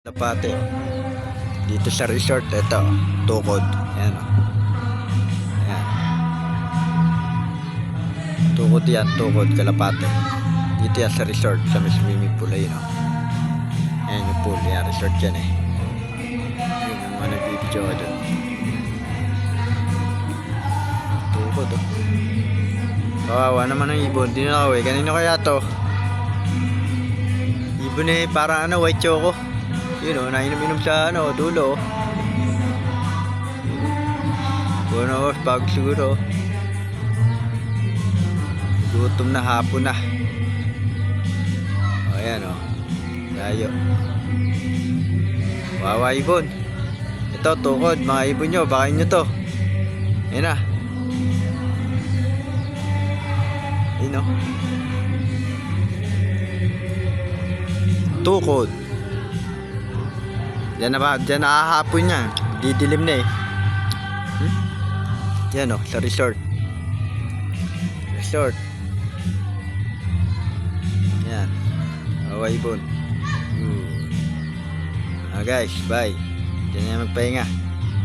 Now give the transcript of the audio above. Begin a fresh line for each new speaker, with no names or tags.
Lapate. Dito sa resort, ito, tukod. Ayan o. Ayan. Tukod yan, tukod, kalapate. Dito yan sa resort, sa may swimming pool, ayun o. Ayan yung pool, yan, resort yan eh. Yun yung mga nagbibidyo ka dun. Tukod o. Kawawa naman ang ibon, di na ako eh. Kanino kaya to? Ibon eh, parang ano, white choco. Yun o, nainom-inom sa ano, dulo. Buwan oras, bago siguro. Gutom na hapon na. O, ayan o. Layo. Wawa ibon. Ito, tukod. Mga ibon nyo, bakain nyo to. Ayan na. Ayan o. Tukod. Diyan na ba? Diyan nakahapon yan. Didilim na eh. Hmm? Yan o, sa resort. Resort. Yan. Hawaii Bon. Hmm. Ah guys, bye. Diyan na magpahinga.